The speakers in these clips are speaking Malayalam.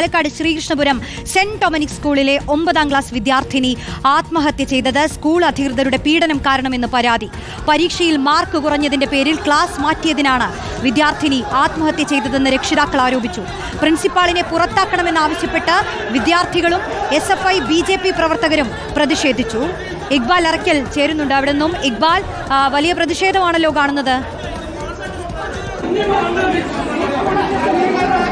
പാലക്കാട് ശ്രീകൃഷ്ണപുരം സെന്റ് ഡൊമിനിക് സ്കൂളിലെ ഒമ്പതാം ക്ലാസ് വിദ്യാർത്ഥിനി ആത്മഹത്യ ചെയ്തത് സ്കൂൾ അധികൃതരുടെ പീഡനം കാരണമെന്ന് പരാതി. പരീക്ഷയിൽ മാർക്ക് കുറഞ്ഞതിന്റെ പേരിൽ ക്ലാസ് മാറ്റിയതിനാണ് വിദ്യാർത്ഥിനി ആത്മഹത്യ ചെയ്തതെന്ന് രക്ഷിതാക്കൾ ആരോപിച്ചു. പ്രിൻസിപ്പാളിനെ പുറത്താക്കണമെന്നാവശ്യപ്പെട്ട് വിദ്യാർത്ഥികളും S F I B J P പ്രവർത്തകരും പ്രതിഷേധിച്ചു. ഇക്ബാൽ അറക്കൽ ചേരുന്നുണ്ട് അവിടെ നിന്നും ഇക്ബാൽ വലിയ പ്രതിഷേധമാണല്ലോ കാണുന്നത്.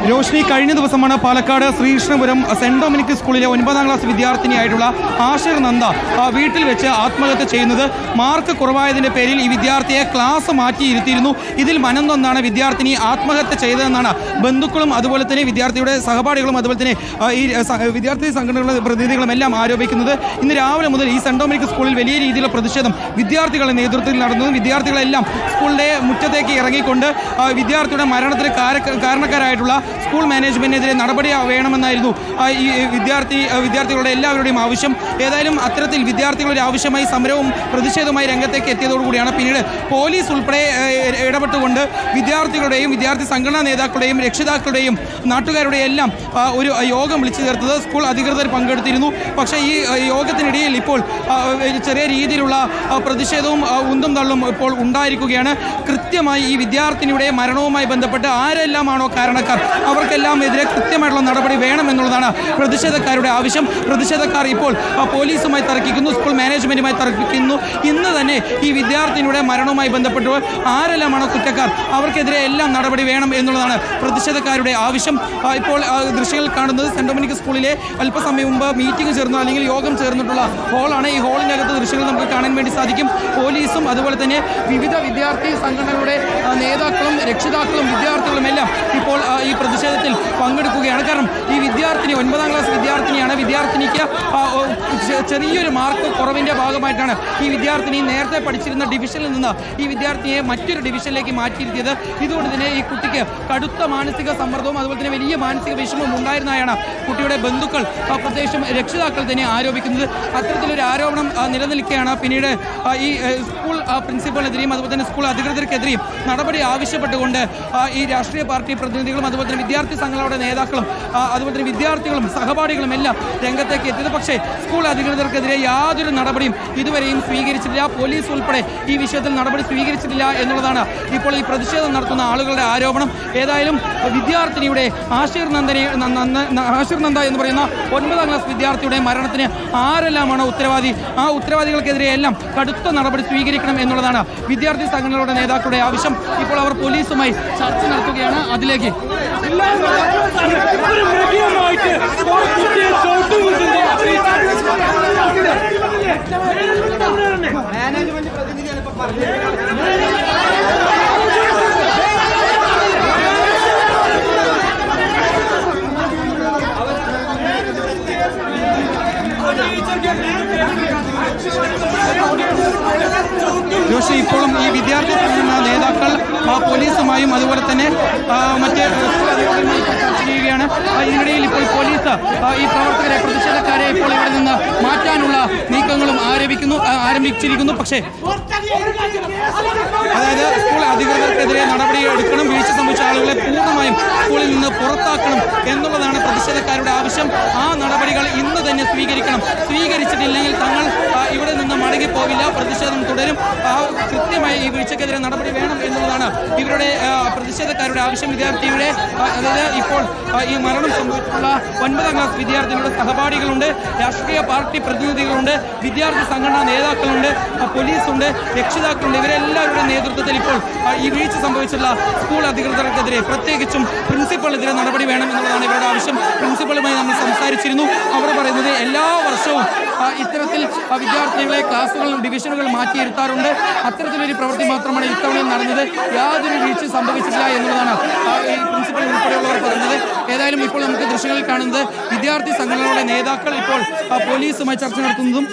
രോഷ്നി കഴിഞ്ഞ ദിവസമാണ് പാലക്കാട് ശ്രീകൃഷ്ണപുരം സെന്റ് ഡൊമിനിക് സ്കൂളിലെ ഒൻപതാം ക്ലാസ് വിദ്യാർത്ഥിനിയായിട്ടുള്ള ആഷിർ നന്ദ വീട്ടിൽ വെച്ച് ആത്മഹത്യ ചെയ്യുന്നത്. മാർക്ക് കുറവായതിന്റെ പേരിൽ ഈ വിദ്യാർത്ഥിയെ ക്ലാസ് മാറ്റിയിരുത്തിയിരുന്നു. ഇതിൽ മനംനൊന്നാണ് വിദ്യാർത്ഥിനി ആത്മഹത്യ ചെയ്തതെന്നാണ് ബന്ധുക്കളും അതുപോലെ തന്നെ വിദ്യാർത്ഥിയുടെ സഹപാഠികളും അതുപോലെ തന്നെ ഈ വിദ്യാർത്ഥി സംഘടനകളുടെ പ്രതിനിധികളും എല്ലാം ആരോപിക്കുന്നത് ഇന്ന് രാവിലെ മുതൽ ഈ സെന്റ് ഡൊമിനിക് സ്കൂളിൽ വലിയ രീതിയിലുള്ള പ്രതിഷേധം വിദ്യാർത്ഥികളുടെ നേതൃത്വത്തിൽ നടന്നതും വിദ്യാർത്ഥികളെല്ലാം സ്കൂളിലെ മുറ്റത്തേക്ക് ഇറങ്ങിക്കൊണ്ട് വിദ്യാർത്ഥിയുടെ മരണത്തിന് കാര- കാരണക്കാരായിട്ടുള്ള സ്കൂൾ മാനേജ്മെന്റിനെതിരെ നടപടി വേണമെന്നായിരുന്നു ഈ വിദ്യാർത്ഥി വിദ്യാർത്ഥികളുടെ എല്ലാവരുടെയും ആവശ്യം. ഏതായാലും അത്തരത്തിൽ വിദ്യാർത്ഥികളുടെ ആവശ്യമായി സമരവും പ്രതിഷേധവുമായി രംഗത്തേക്ക് എത്തിയതോടുകൂടിയാണ് പിന്നീട് പോലീസ് ഉൾപ്പെടെ ഇടപെട്ടുകൊണ്ട് വിദ്യാർത്ഥികളുടെയും വിദ്യാർത്ഥി സംഘടനാ നേതാക്കളുടെയും രക്ഷിതാക്കളുടെയും നാട്ടുകാരുടെയും എല്ലാം ഒരു യോഗം വിളിച്ചു ചേർത്തത് സ്കൂൾ അധികൃതർ പങ്കെടുത്തിരുന്നു. പക്ഷേ ഈ യോഗത്തിനിടയിൽ ഇപ്പോൾ ചെറിയ രീതിയിലുള്ള പ്രതിഷേധവും ഉന്തും തള്ളും ഇപ്പോൾ ഉണ്ടായിരിക്കുകയാണ്. കൃത്യമായി ഈ വിദ്യാർത്ഥിനിയുടെ മരണവുമായി ബന്ധപ്പെട്ട് ആരെല്ലാമാണോ കാരണക്കാർ? അവർക്കെല്ലാം എതിരെ കൃത്യമായിട്ടുള്ള നടപടി വേണമെന്നുള്ളതാണ് പ്രതിഷേധക്കാരുടെ ആവശ്യം. പ്രതിഷേധക്കാർ ഇപ്പോൾ പോലീസുമായി തർക്കിക്കുന്നു സ്കൂൾ മാനേജ്മെന്റുമായി തർക്കിക്കുന്നു. ഇന്ന് തന്നെ ഈ വിദ്യാർത്ഥിനിയുടെ മരണവുമായി ബന്ധപ്പെട്ട് ആരെല്ലാമാണോ കുറ്റക്കാർ? അവർക്കെതിരെ എല്ലാം നടപടി വേണം എന്നുള്ളതാണ് പ്രതിഷേധക്കാരുടെ ആവശ്യം. ഇപ്പോൾ ദൃശ്യങ്ങൾ കാണുന്നത് സെന്റ് ഡൊമിനിക് സ്കൂളിലെ അല്പസമയം മുമ്പ് മീറ്റിംഗ് ചേർന്നു അല്ലെങ്കിൽ യോഗം ചേർന്നിട്ടുള്ള ഹോളാണ്. ഈ ഹോളിനകത്ത് ദൃശ്യങ്ങൾ നമുക്ക് കാണാൻ വേണ്ടി സാധിക്കും. പോലീസും അതുപോലെ തന്നെ വിവിധ വിദ്യാർത്ഥി സംഘടനകളുടെ നേതാക്കളും രക്ഷിതാക്കളും വിദ്യാർത്ഥികളും എല്ലാം ഇപ്പോൾ ഈ പ്രതിഷേധത്തിൽ പങ്കെടുക്കുകയാണ്. കാരണം ഈ വിദ്യാർത്ഥിനി ഒൻപതാം ക്ലാസ് വിദ്യാർത്ഥിനിയാണ്. വിദ്യാർത്ഥിനിക്ക് ചെറിയൊരു മാർക്ക് കുറവിന്റെ ഭാഗമായിട്ടാണ് ഈ വിദ്യാർത്ഥിനി നേരത്തെ പഠിച്ചിരുന്ന ഡിവിഷനിൽ നിന്ന് ഈ വിദ്യാർത്ഥിയെ മറ്റൊരു ഡിവിഷനിലേക്ക് മാറ്റിയിരുത്തിയത്. ഇതുകൊണ്ട് തന്നെ ഈ കുട്ടിക്ക് കടുത്ത മാനസിക സമ്മർദ്ദവും അതുപോലെ തന്നെ വലിയ മാനസിക വിഷമവും ഉണ്ടായിരുന്നതാണ് കുട്ടിയുടെ ബന്ധുക്കൾ പ്രത്യേകിച്ചും രക്ഷിതാക്കൾ തന്നെ ആരോപിക്കുന്നത്. അത്തരത്തിലൊരു ആരോപണം നിലനിൽക്കുകയാണ്. പിന്നീട് ഈ സ്കൂൾ പ്രിൻസിപ്പളിനെതിരെയും അതുപോലെ തന്നെ സ്കൂൾ അധികൃതർക്കെതിരെയും നടപടി ആവശ്യപ്പെട്ടുകൊണ്ട് ഈ രാഷ്ട്രീയ പാർട്ടി പ്രതിനിധികളും അതുപോലെ തന്നെ വിദ്യാർത്ഥി സംഘങ്ങളുടെ നേതാക്കളും അതുപോലെ തന്നെ വിദ്യാർത്ഥികളും സഹപാഠികളും എല്ലാം രംഗത്തേക്ക് എത്തിയത്. പക്ഷേ സ്കൂൾ അധികൃതർക്കെതിരെ യാതൊരു നടപടിയും ഇതുവരെയും സ്വീകരിച്ചിട്ടില്ല. പോലീസ് ഉൾപ്പെടെ ഈ വിഷയത്തിൽ നടപടി സ്വീകരിച്ചിട്ടില്ല എന്നുള്ളതാണ് ഇപ്പോൾ ഈ പ്രതിഷേധം നടത്തുന്ന ആളുകളുടെ ആരോപണം. ഏതായാലും വിദ്യാർത്ഥിനിയുടെ ആശീർ നന്ദനെ ആശീർ നന്ദ എന്ന് പറയുന്ന ഒൻപതാം ക്ലാസ് വിദ്യാർത്ഥിയുടെ മരണത്തിന് ആരെല്ലാമാണ് ഉത്തരവാദി? ആ ഉത്തരവാദികൾക്കെതിരെ എല്ലാം കടുത്ത നടപടി സ്വീകരിക്കണം എന്നുള്ളതാണ് വിദ്യാർത്ഥി സംഘടനകളുടെ നേതാക്കളുടെ ആവശ്യം. ഇപ്പോൾ അവർ പോലീസുമായി ചർച്ച നടത്തുകയാണ്. അതിലേക്ക് ഒരു മടിയമായിട്ട് കുട്ടിയെ ചോട്ടുമുട്ടുന്നു മാനേജ്മെന്റ് പ്രതിനിധിയാണ് ഇപ്പൊ പറഞ്ഞത് ജോഷി ഇപ്പോഴും ഈ വിദ്യാർത്ഥി സംഘടന നേതാക്കൾ പോലീസുമായും അതുപോലെ തന്നെ മറ്റ് ചർച്ച ചെയ്യുകയാണ്. ഇതിനിടയിൽ ഇപ്പോൾ പോലീസ് ഈ പ്രവർത്തകരെ പ്രതിഷേധക്കാരെ ഇപ്പോൾ ഇവിടെ നിന്ന് മാറ്റാനുള്ള നീക്കങ്ങളും ആരംഭിക്കുന്നു ആരംഭിച്ചിരിക്കുന്നു. പക്ഷേ അതായത് സ്കൂൾ അധികൃതർക്കെതിരെ നടപടി എടുക്കണം വീഴ്ച സംഭവിച്ച ആളുകളെ പൂർണമായും സ്കൂളിൽ നിന്ന് പുറത്താക്കണം എന്നുള്ളതാണ് പ്രതിഷേധക്കാരുടെ ആവശ്യം. ആ നടപടികൾ ഇന്ന് തന്നെ സ്വീകരിക്കണം. സ്വീകരിച്ചിട്ടില്ലെങ്കിൽ തങ്ങൾ ഇവിടെ നിന്ന് മടങ്ങിപ്പോവില്ല പ്രതിഷേധം തുടരും. കൃത്യമായി ഈ വീഴ്ചക്കെതിരെ നടപടി വേണം എന്നുള്ളതാണ് ഇവരുടെ പ്രതിഷേധക്കാരുടെ ആവശ്യം. വിദ്യാർത്ഥിയുടെ അതായത് ഇപ്പോൾ ഈ മരണം സംഭവിച്ചിട്ടുള്ള ഒൻപതാം ക്ലാസ് വിദ്യാർത്ഥികളുടെ സഹപാഠികളുണ്ട് രാഷ്ട്രീയ പാർട്ടി പ്രതിനിധികളുണ്ട് വിദ്യാർത്ഥി സംഘടനാ നേതാക്കളുണ്ട് പോലീസുണ്ട് രക്ഷിതാക്കളുണ്ട്. ഇവരെല്ലാവരുടെ നേതൃത്വത്തിൽ ഇപ്പോൾ ഈ വീഴ്ച സംഭവിച്ചിട്ടുള്ള സ്കൂൾ അധികൃതർക്കെതിരെ പ്രത്യേകിച്ചും പ്രിൻസിപ്പളിനെതിരെ നടപടി വേണം എന്നുള്ളതാണ് ഇവരുടെ ആവശ്യം. പ്രിൻസിപ്പളുമായി നമ്മൾ സംസാരിച്ചിരുന്നു. അവർ പറയുന്നത് എല്ലാ വർഷവും ഇത്തരത്തിൽ വിദ്യാർത്ഥികളെ ക്ലാസ്സുകളും ഡിവിഷനുകളും മാറ്റിയിരുത്താറുണ്ട് അത്തരത്തിലൊരു പ്രവൃത്തി മാത്രമാണ് ഇത്തവണയും നടന്നത്. യാതൊരു വീഴ്ച സംഭവിച്ചിട്ടില്ല എന്നുള്ളതാണ് ഈ പ്രിൻസിപ്പൽ ഉൾപ്പെടെയുള്ളവർ പറയുന്നത്. ഏതായാലും ഇപ്പോൾ നമുക്ക് ദൃശ്യങ്ങളിൽ കാണുന്നത് വിദ്യാർത്ഥി സംഘടനകളുടെ നേതാക്കൾ ഇപ്പോൾ പോലീസുമായി ചർച്ച നടത്തുന്നതും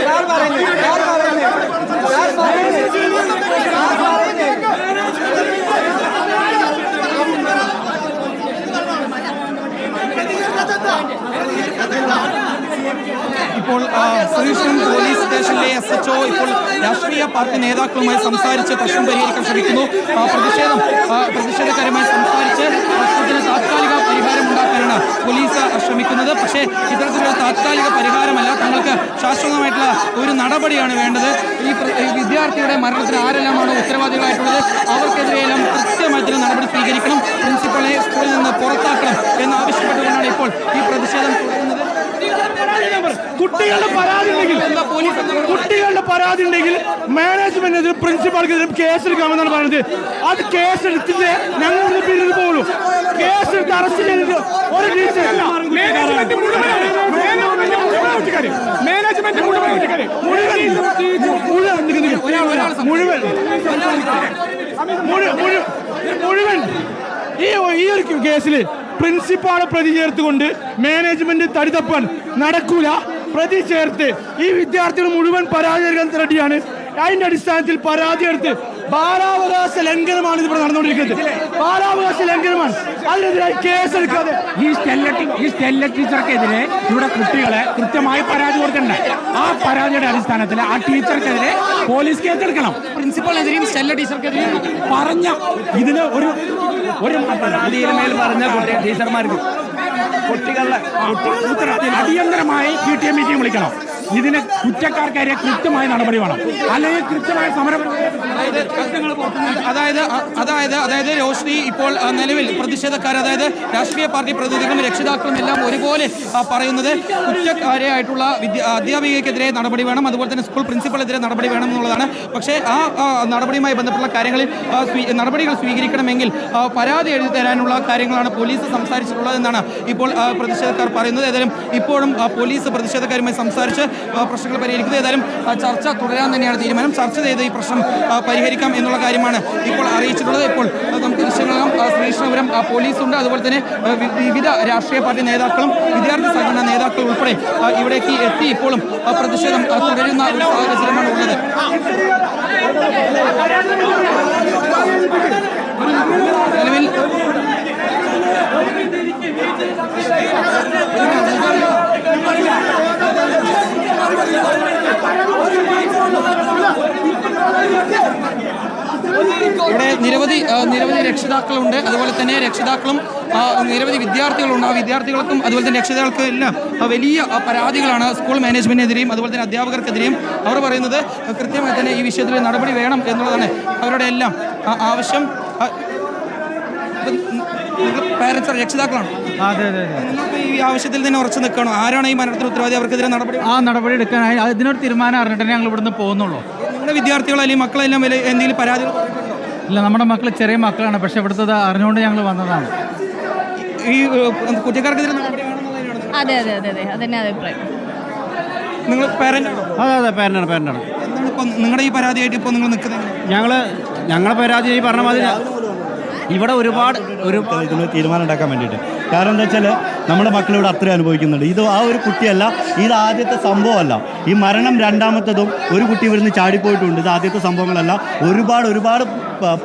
யார் பாருங்க? யார் பாருங்க? யார் பாருங்க? മാത്രമല്ല എസ് എച്ച് ഒ ഇപ്പോൾ രാഷ്ട്രീയ പാർട്ടി നേതാക്കളുമായി സംസാരിച്ച് പ്രശ്നം പരിഹരിക്കാൻ ശ്രമിക്കുന്നു. പ്രതിഷേധം പ്രതിഷേധകരമായി സംസാരിച്ച് പ്രശ്നത്തിന് താത്കാലിക പരിഹാരം ഉണ്ടാക്കാനാണ് പോലീസ് ശ്രമിക്കുന്നത്. പക്ഷേ ഇത്തരത്തിലുള്ള താത്കാലിക പരിഹാരമല്ല. തങ്ങൾക്ക് ശാശ്വതമായിട്ടുള്ള ഒരു നടപടിയാണ് വേണ്ടത്. ഈ വിദ്യാർത്ഥിയുടെ മരണത്തിന് ആരെല്ലാമാണ് ഉത്തരവാദികളായിട്ടുള്ളത്? അവർക്കെതിരെയെല്ലാം കൃത്യമായി തന്നെ നടപടി സ്വീകരിക്കണം. പ്രിൻസിപ്പളെ സ്കൂളിൽ നിന്ന് പുറത്താക്കണം എന്നാവശ്യപ്പെട്ടുകൊണ്ടാണ് ഇപ്പോൾ ഈ പ്രതിഷേധം കുട്ടികളുടെ പരാതി ഉണ്ടെങ്കിൽ കുട്ടികളുടെ പരാതി ഉണ്ടെങ്കിൽ മാനേജ്മെന്റിന് പ്രിൻസിപ്പാൾക്കെതിരെ കേസെടുക്കാമെന്നാണ് പറയുന്നത് അത് കേസെടുത്തിട്ട് ഞങ്ങൾ പിരിഞ്ഞു പോകുള്ളൂ കേസെടുത്ത് അറസ്റ്റ് ചെയ്തിട്ട് ഒരു ടീച്ചർ മാനേജ്മെന്റ് മുഴുവൻ മുഴുവൻ മുഴുവൻ. ഈ ഈ ഒരു കേസിൽ പ്രിൻസിപ്പാളെ പ്രതി ചേർത്തുകൊണ്ട് മാനേജ്മെന്റ് തടി തപ്പാൻ നടക്കൂല. പ്രതി ചേർത്ത് ഈ വിദ്യാർത്ഥികൾ മുഴുവൻ പരാതി നൽകാൻ റെഡിയാണ്. അതിന്റെ അടിസ്ഥാനത്തിൽ പരാതി എടുത്ത് ബാലാവകാശ ലംഘനമാണ് ഇതിവിടെ നടന്നുകൊണ്ടിരിക്കുന്നത്. ബാലാവകാശ ലംഘനമാണ്. അതിനെതിരായി കേസെടുക്കാതെ ഈ സ്റ്റെല്ല ഈ സ്റ്റെല്ല ടീച്ചർക്കെതിരെ ഇവിടെ കുട്ടികളെ കൃത്യമായി പരാതി കൊടുത്തിട്ടുണ്ട് ആ പരാതിയുടെ അടിസ്ഥാനത്തിൽ ആ ടീച്ചർക്കെതിരെ പോലീസ് കേസെടുക്കണം പ്രിൻസിപ്പളിനെതിരെയും സ്റ്റെല്ല ടീച്ചർക്കെതിരെയും പറഞ്ഞ ഇതിന് ഒരു ഒരു മേൽ പറഞ്ഞ കുട്ടി ടീച്ചർമാർക്ക് കുട്ടികളുടെ അടിയന്തരമായി പി ടി മീറ്റിംഗ് വിളിക്കണം. ഇതിന് കുറ്റക്കാർക്കെതിരെ കൃത്യമായ നടപടി വേണം. അല്ലെങ്കിൽ കൃത്യമായ സമരം അതായത് അതായത് അതായത് രോഷ്നി ഇപ്പോൾ നിലവിൽ പ്രതിഷേധക്കാർ അതായത് രാഷ്ട്രീയ പാർട്ടി പ്രതിനിധികളും രക്ഷിതാക്കളും എല്ലാം ഒരുപോലെ പറയുന്നത് കുറ്റക്കാരെയായിട്ടുള്ള വിദ്യ അധ്യാപികക്കെതിരെ നടപടി വേണം അതുപോലെ തന്നെ സ്കൂൾ പ്രിൻസിപ്പളെതിരെ നടപടി വേണം എന്നുള്ളതാണ്. പക്ഷേ ആ നടപടിയുമായി ബന്ധപ്പെട്ടുള്ള കാര്യങ്ങളിൽ നടപടികൾ സ്വീകരിക്കണമെങ്കിൽ പരാതി എഴുതി തരാനുള്ള കാര്യങ്ങളാണ് പോലീസ് സംസാരിച്ചിട്ടുള്ളത് എന്നാണ് ഇപ്പോൾ പ്രതിഷേധക്കാർ പറയുന്നത്. ഏതായാലും ഇപ്പോഴും പോലീസ് പ്രതിഷേധക്കാരുമായി സംസാരിച്ച് പ്രശ്നങ്ങൾ പരിഹരിക്കുന്നത്. ഏതായാലും ചർച്ച തുടരാൻ തന്നെയാണ് തീരുമാനം. ചർച്ച ചെയ്ത് ഈ പ്രശ്നം പരിഹരിക്കാം എന്നുള്ള കാര്യമാണ് ഇപ്പോൾ അറിയിച്ചിട്ടുള്ളത്. ഇപ്പോൾ നമുക്ക് ദൃശ്യങ്ങളും ശ്രീകൃഷ്ണപുരം പോലീസുണ്ട്. അതുപോലെ തന്നെ വിവിധ രാഷ്ട്രീയ പാർട്ടി നേതാക്കളും വിദ്യാർത്ഥി സംഘടനാ നേതാക്കളും ഉൾപ്പെടെ ഇവിടേക്ക് എത്തി ഇപ്പോഴും പ്രതിഷേധം തുടരുന്ന ഒരു സാഹചര്യമാണ് ഉള്ളത്. നിലവിൽ ഇവിടെ നിരവധി നിരവധി രക്ഷിതാക്കളുണ്ട്. അതുപോലെ തന്നെ രക്ഷിതാക്കളും നിരവധി വിദ്യാർത്ഥികളുണ്ട്. ആ വിദ്യാർത്ഥികൾക്കും അതുപോലെ തന്നെ രക്ഷിതാക്കൾക്കും എല്ലാം വലിയ പരാതികളാണ് സ്കൂൾ മാനേജ്മെന്റിനെതിരെയും അതുപോലെ തന്നെ അധ്യാപകർക്കെതിരെയും അവർ പറയുന്നത്. കൃത്യമായി തന്നെ ഈ വിഷയത്തിൽ നടപടി വേണം എന്നുള്ളതാണ് അവരുടെ എല്ലാം ആവശ്യം. പാരൻസ് രക്ഷിതാക്കളാണ്? അതെ അതെ അതെ. നിങ്ങൾക്ക് ഈ ആവശ്യത്തിൽ തന്നെ ഉറച്ചു നിൽക്കണം? ആരാണ് ഈ മരണത്തിന് ഉത്തരവാദി? അവർക്കെതിരെ നടപടി ആ നടപടി എടുക്കാനായി. അതിനൊരു തീരുമാനം അറിഞ്ഞിട്ടേ ഞങ്ങൾ ഇവിടുന്ന് പോകുന്നുള്ളൂ. നിങ്ങളുടെ വിദ്യാർത്ഥികളോ അല്ലെങ്കിൽ മക്കളെല്ലാം വലിയ എന്തെങ്കിലും പരാതികൾ പറഞ്ഞിട്ടുണ്ടോ? ഇല്ല നമ്മുടെ മക്കൾ ചെറിയ മക്കളാണ്. പക്ഷെ ഇവിടുത്തെ അറിഞ്ഞുകൊണ്ട് ഞങ്ങൾ വന്നതാണ്. ഈ കുറ്റക്കാർക്കെതിരെ അതെ അതെ അതെ അതെ. അതന്നെ അഭിപ്രായം. നിങ്ങൾ പാരന്റ് അതെ അതെ പേരന്റാണ് പേരന്റാണ് നിങ്ങളുടെ ഈ പരാതിയായിട്ട് ഇപ്പോൾ നിങ്ങൾ നിൽക്കുന്നത്? ഞങ്ങൾ ഞങ്ങളെ പരാതി ഈ പറഞ്ഞ മാതിരി ഇവിടെ ഒരുപാട് ഒരു തീരുമാനം ഉണ്ടാക്കാൻ വേണ്ടിയിട്ട്. കാരണം എന്താ വെച്ചാൽ നമ്മുടെ മക്കളിവിടെ അത്രയും അനുഭവിക്കുന്നുണ്ട് ഇത് ആ ഒരു കുട്ടിയല്ല ഇത് ആദ്യത്തെ സംഭവമല്ല. ഈ മരണം രണ്ടാമത്തതും ഒരു കുട്ടി ഇവിടുന്ന് ചാടിപ്പോയിട്ടുണ്ട്. ഇത് ആദ്യത്തെ സംഭവങ്ങളല്ല. ഒരുപാട് ഒരുപാട്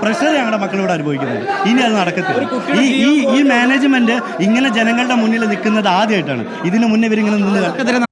പ്രഷർ ഞങ്ങളുടെ മക്കളിവിടെ അനുഭവിക്കുന്നുണ്ട്. ഇനി അത് നടക്കത്തില്ല. ഈ ഈ ഈ മാനേജ്മെന്റ് ഇങ്ങനെ ജനങ്ങളുടെ മുന്നിൽ നിൽക്കുന്നത് ആദ്യമായിട്ടാണ്. ഇതിന് മുന്നേ ഇവരിങ്ങനെ നിന്ന്